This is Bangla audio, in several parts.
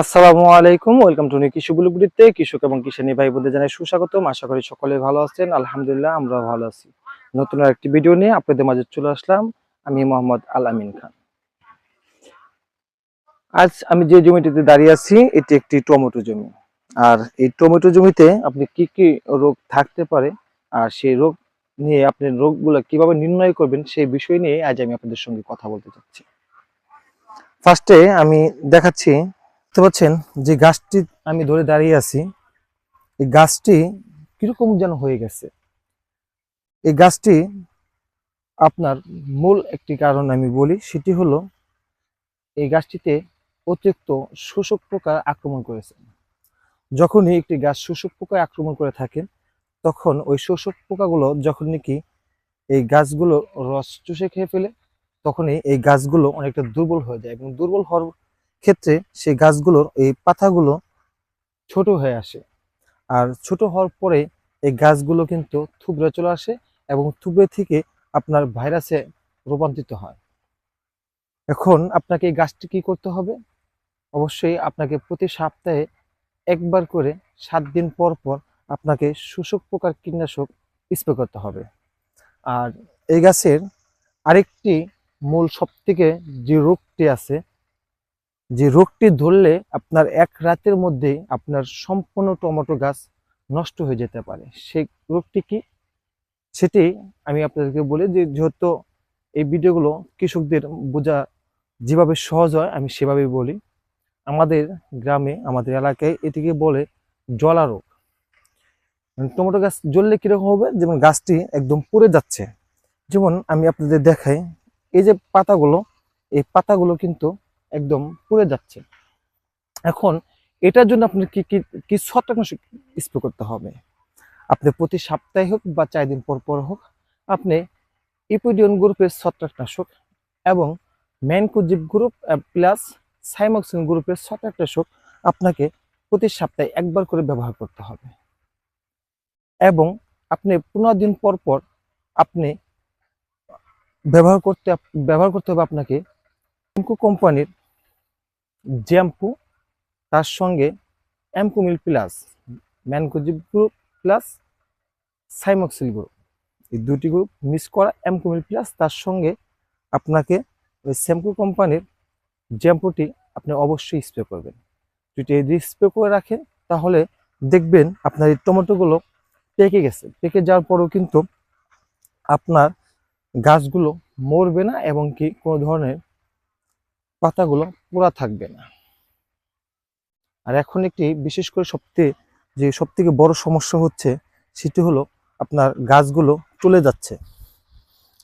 আসসালামু আলাইকুম, ওয়েলকাম টু কৃষি বুলুগুড়িতে কৃষক এবং কৃষানী ভাই বোনদের জানাই সুস্বাগতম। আশা করি সকলে ভালো আছেন। আলহামদুলিল্লাহ আমরা ভালো আছি। নতুন একটি ভিডিও নিয়ে আপনাদের মাঝে চলে আসলাম। আমি মোহাম্মদ আল আমিন খান। আজ আমি যে জমিটিতে দাঁড়িয়ে আছি, এটি একটি টমেটো জমি। আর এই টমেটো জমিতে আপনি কি কি রোগ থাকতে পারে? আর সেই রোগ নিয়ে আপনি রোগগুলো কীভাবে নির্ণয় করবেন, সেই বিষয় নিয়ে আজ আমি আপনাদের সঙ্গে কথা বলতে চাচ্ছি। ফার্স্টে আমি দেখাচ্ছি দেখতে পাচ্ছেন যে গাছটি আমি ধরে দাঁড়িয়ে আছি, এই গাছটি কীরকম যেন হয়ে গেছে। এই গাছটি আপনার মূল একটি কারণ আমি বলি, সেটি হলো এই গাছটিতে অতিরিক্ত শোষক পোকা আক্রমণ করেছে। যখনই একটি গাছ শোষক পোকা আক্রমণ করে থাকে, তখন ওই শোষক পোকাগুলো যখন নাকি এই গাছগুলো রস চুষে খেয়ে ফেলে, তখনই এই গাছগুলো অনেকটা দুর্বল হয়ে যায় এবং দুর্বল হওয়ার ক্ষেত্রে সেই গাছগুলোর এই পাতাগুলো ছোট হয়ে আসে। আর ছোট হওয়ার পরে এই গাছগুলো কিন্তু থুবড়ে চলে আসে এবং থুবড়ে থেকে আপনার ভাইরাসে রূপান্তরিত হয়। এখন আপনাকে এই গাছটি কী করতে হবে? অবশ্যই আপনাকে প্রতি সপ্তাহে একবার করে সাত দিন পর পর আপনাকে শোষক পোকার কীটনাশক স্প্রে করতে হবে। আর এই গাছের আরেকটি মূল সবথেকে যে রোগটি আছে যে রোগটি ধরলে আপনার এক রাতের মধ্যেই আপনার সম্পূর্ণ টমেটো গাছ নষ্ট হয়ে যেতে পারে। সেই রোগটি কি? সেটি আমি আপনাদেরকে বলি যে যেহেতু এই ভিডিওগুলো কৃষকদের বোঝা যেভাবে সহজ হয়, আমি সেভাবেই বলি। আমাদের গ্রামে, আমাদের এলাকায় এটিকে বলে জলা রোগ। মানে টমেটো গাছ জ্বললে কীরকম হবে? যেমন গাছটি একদম পড়ে যাচ্ছে। যেমন আমি আপনাদের দেখাই, এই যে পাতাগুলো, এই পাতাগুলো কিন্তু একদম পুড়ে যাচ্ছে। এখন এটার জন্য আপনার কি কি ছত্রাকনাশক স্প্রে করতে হবে? আপনি প্রতি সপ্তাহে হোক বা চার দিন পর পর হোক, আপনি ইপিডিয়ন গ্রুপের ছত্রাকনাশক এবং ম্যানকোজিপ গ্রুপ প্লাস সাইমক্সিন গ্রুপের ছত্রাকনাশক আপনাকে প্রতি সপ্তাহে একবার করে ব্যবহার করতে হবে। এবং আপনি পনেরো দিন পর পর আপনি ব্যবহার করতে ব্যবহার করতে হবে আপনাকে কোম্পানির জ্যাম্পু, তার সঙ্গে অ্যাম্পুমিল plus, mancozeb group plus cymoxanil group. এই দুটি গ্রুপ মিস করা অ্যাম্পুমিল প্লাস, তার সঙ্গে আপনাকে ওই শ্যাম্পু কোম্পানির জ্যাম্পুটি আপনি অবশ্যই স্প্রে করবেন। যদি এই স্প্রে করে রাখেন, তাহলে দেখবেন আপনার এই টমেটোগুলো পেকে গেছে। পেকে যাওয়ার পরেও কিন্তু আপনার গাছগুলো মরবে না এবং কি কোনো ধরনের পাতাগুলো পোড়া থাকবে না। আর এখন একটি বিশেষ করে সবথেকে, যে সব থেকে বড় সমস্যা হচ্ছে সেটি হলো আপনার গাছগুলো চলে যাচ্ছে।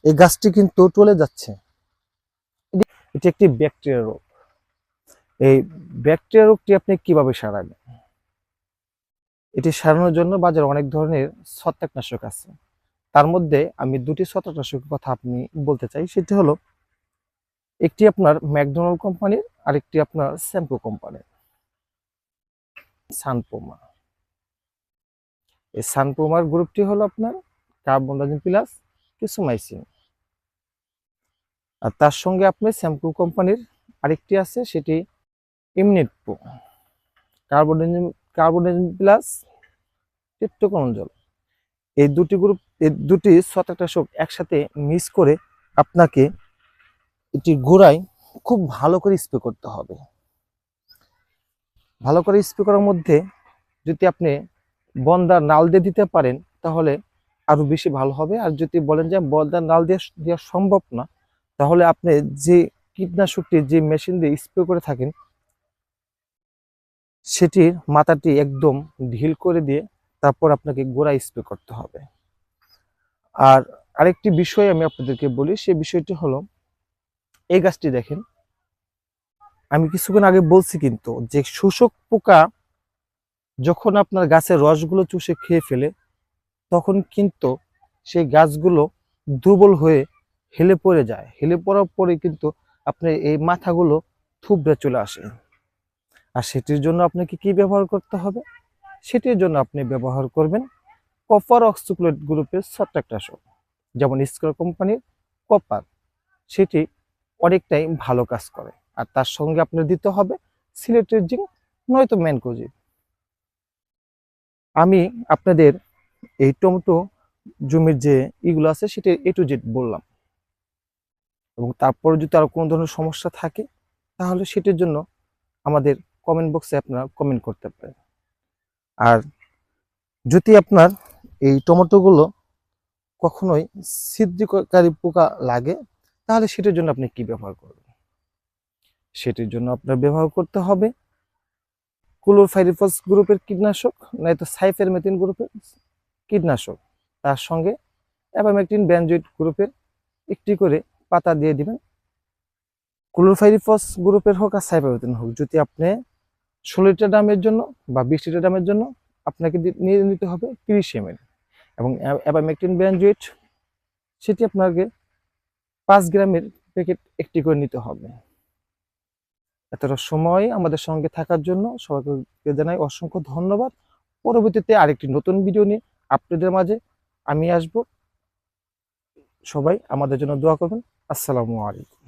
এই গাছটি কিন্তু টলে যাচ্ছে। এটি একটি ব্যাকটেরিয়া রোগ। এই ব্যাকটেরিয়া রোগটি আপনি কীভাবে সারাবেন? এটি সারানোর জন্য বাজারে অনেক ধরনের ছত্রাকনাশক আছে। তার মধ্যে আমি দুটি ছত্রাকনাশকের কথা আপনি বলতে চাই, সেটি হলো একটি আপনার ম্যাকডোনাল্ড কোম্পানির, আরেকটি আপনার শ্যাম্পু কোম্পানির। সানপোমা। এই সানপোমার গ্রুপটি হলো আপনার কার্বনডাজিন প্লাস কিসোমাইসিন আর তার সঙ্গে আপনি শ্যাম্পু কোম্পানির আরেকটি আছে, সেটি ইমনিটপো। কার্বনডাজিন কার্বনডাজিন প্লাস টিপ্টোকনজল এই দুটি গ্রুপ, এই দুটি ছত্রাকনাশক একসাথে মিক্স করে আপনাকে এটি গোড়ায় খুব ভালো করে স্প্রে করতে হবে। ভালো করে স্প্রে করার মধ্যে যদি আপনি বন্দার নাল দিয়ে দিতে পারেন, তাহলে আরও বেশি ভালো হবে। আর যদি বলেন যে বন্দার নাল দিয়ে দেওয়া সম্ভব না, তাহলে আপনি যে কীটনাশকটি, যে মেশিন দিয়ে স্প্রে করে থাকেন, সেটির মাথাটি একদম ঢিল করে দিয়ে তারপর আপনাকে গোড়া স্প্রে করতে হবে। আর আরেকটি বিষয় আমি আপনাদেরকে বলি, সে বিষয়টি হলো এই গাছটি দেখেন। আমি কিছুক্ষণ আগে বলছি কিন্তু যে শোষক পোকা যখন আপনার গাছের রসগুলো চুষে খেয়ে ফেলে, তখন কিন্তু সেই গাছগুলো দুর্বল হয়ে হেলে পড়ে যায়। হেলে পড়ার পরে কিন্তু আপনার এই মাথাগুলো থুবড়ে চলে আসে। আর সেটির জন্য আপনাকে কি ব্যবহার করতে হবে? সেটির জন্য আপনি ব্যবহার করবেন কপার অক্সিক্লোড গ্রুপের ছত্রাকনাশক যেমন স্কোয়ার কোম্পানির কপার। সেটি অনেকটাই ভালো কাজ করে। আর তার সঙ্গে আপনার দিতে হবে সিলেটের জিঙ্ক নয়তো ম্যানকোজিব আমি আপনাদের এই টমেটো জমির যে ইগুলো আছে সেটা এ টু জেড বললাম। এবং তারপরে যদি আরও কোনো ধরনের সমস্যা থাকে, তাহলে সেটির জন্য আমাদের কমেন্ট বক্সে আপনারা কমেন্ট করতে পারেন। আর যদি আপনার এই টমেটোগুলো কখনোই ছিদ্রকারী পোকা লাগে তাহলে সেটার জন্য আপনি কি ব্যবহার করবেন? সেটির জন্য আপনার ব্যবহার করতে হবে ক্লোরফাইরিফস গ্রুপের কীটনাশক, নয়তো সাইফেরমেথিন গ্রুপের কীটনাশক। তার সঙ্গে অ্যাবামেকটিন ব্যানজয়েড গ্রুপের একটি করে পাতা দিয়ে দিবেন। ক্লোরফাইরিফস গ্রুপের হোক আর সাইফারমেথিন হোক, যদি আপনি ষোলো লিটার দামের জন্য বা বিশ লিটার দামের জন্য আপনাকে নিয়ে নিতে হবে তিরিশ এম এবং অ্যাবামেকটিন ব্যানজয়েড সেটি আপনাকে পাঁচ গ্রামের প্যাকেট একটি করে নিতে হবে। এতটা সময় আমাদের সঙ্গে থাকার জন্য সবাইকে জানাই অসংখ্য ধন্যবাদ। পরবর্তীতে আরেকটি নতুন ভিডিও নিয়ে আপনাদের মাঝে আমি আসব। সবাই আমাদের জন্য দোয়া করবেন। আসসালামু আলাইকুম।